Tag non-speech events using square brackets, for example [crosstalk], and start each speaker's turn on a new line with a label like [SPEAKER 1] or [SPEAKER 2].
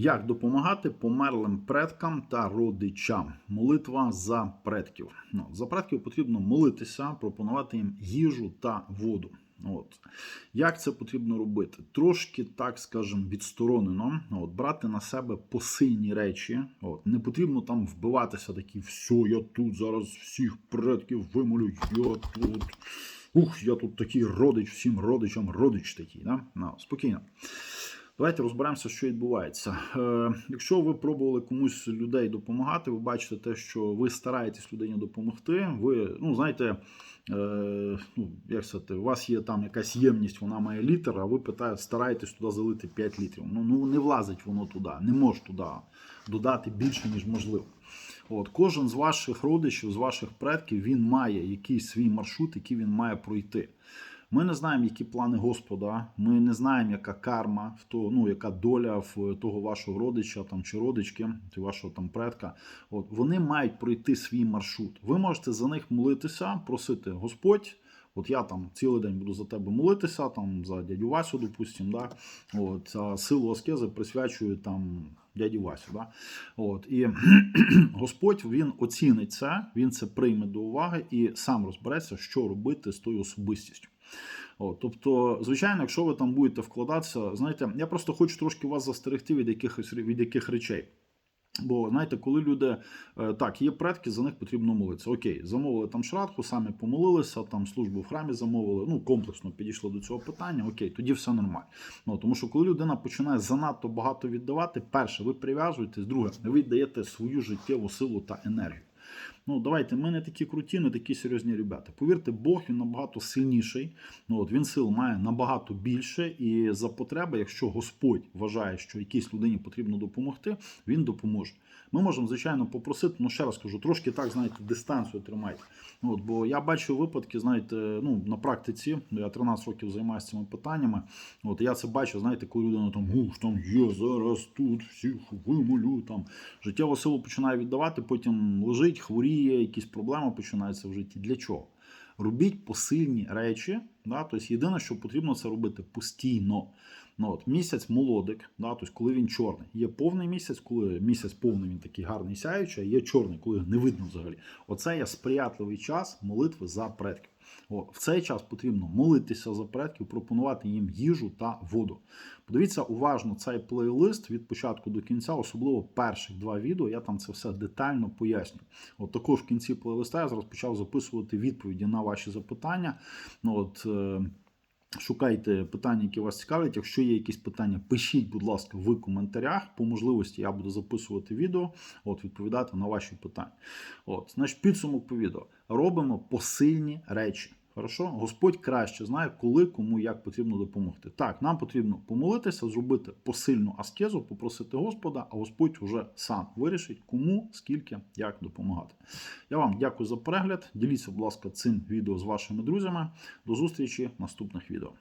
[SPEAKER 1] Як допомагати померлим предкам та родичам? Молитва за предків. Ну, за предків потрібно молитися, пропонувати їм їжу та воду. От. Як це потрібно робити? Трошки, так скажемо, відсторонено. От, брати на себе посильні речі. От. Не потрібно там вбиватися такі, все, я тут зараз всіх предків вимолю, я тут. Ух, я тут такий родич, всім родичам родич такий. Да? Ну, спокійно. Давайте розберемося, що відбувається. Е, якщо ви пробували комусь людей допомагати, ви бачите те, що ви стараєтесь людині допомогти. Ви, ну знаєте, е, ну, як сказати, у вас є там якась ємність, вона має літр, а ви питаєте, стараєтесь туди залити 5 літрів. Ну, ну не влазить воно туди, не може туди додати більше, ніж можливо. От, Кожен з ваших родичів, з ваших предків, він має якийсь свій маршрут, який він має пройти. Ми не знаємо, які плани Господа, ми не знаємо, яка карма, в то, ну, яка доля в того вашого родича там, чи родички, чи вашого там предка. От, Вони мають пройти свій маршрут. Ви можете за них молитися, просити Господь. От я там цілий день буду за тебе молитися, там за дядю Васю, допустим, да? От, силу аскези присвячую там дяді Васю. Да? От, і [clears throat] Господь він оцінить це, він це прийме до уваги і сам розбереться, що робити з тою особистістю. От, тобто, звичайно, якщо ви там будете вкладатися, знаєте, я просто хочу трошки вас застерегти від якихось від яких речей. Бо знаєте, коли люди е, так, є предки, за них потрібно молитися. Окей, замовили там шрадку, самі помолилися, там службу в храмі замовили. Ну комплексно підійшли до цього питання. Окей, тоді все нормально. Ну тому що коли людина починає занадто багато віддавати, перше, ви прив'язуєтесь, друге, ви віддаєте свою життєву силу та енергію. Ну, давайте, ми не такі круті, не такі серйозні ребята. Повірте, Бог він набагато сильніший. Ну, от, Він сил має набагато більше. І за потреби, якщо Господь вважає, що якійсь людині потрібно допомогти, він допоможе. Ми можемо, звичайно, попросити, ну ще раз кажу, трошки так, знаєте, дистанцію тримайте. Ну, от, Бо я бачу випадки, знаєте, ну, на практиці, я 13 років займаюся цими питаннями. От Я це бачу, знаєте, коли людина там, уж там є зараз тут, всіх вимолю, там життєву силу починає віддавати, потім лежить, хворіє, якісь проблеми починаються в житті. Для чого? Робіть посильні речі. Да? Тобто єдине, що потрібно це робити постійно. Ну, от, Місяць молодик, да? тобто, коли він чорний. Є повний місяць, коли місяць повний, він такий гарний сяючий, а є чорний, коли не видно взагалі. Оце є сприятливий час молитви за предків. От, в цей час потрібно молитися за предків, пропонувати їм їжу та воду. Подивіться уважно цей плейлист від початку до кінця, особливо перших два відео. Я там це все детально поясню. От також в кінці плейлиста я зараз почав записувати відповіді на ваші запитання. Ну, от, е, Шукайте питання, які вас цікавлять. Якщо є якісь питання, пишіть, будь ласка, в коментарях. По можливості я буду записувати відео, от, відповідати на ваші питання. От, значить, підсумок по відео. Робимо посильні речі. Хорошо? Господь краще знає, коли кому як потрібно допомогти. Так, нам потрібно помолитися, зробити посильну аскезу, попросити Господа, а Господь уже сам вирішить, кому, скільки, як допомагати. Я вам дякую за перегляд. Діліться, будь ласка, цим відео з вашими друзями. До зустрічі в наступних відео.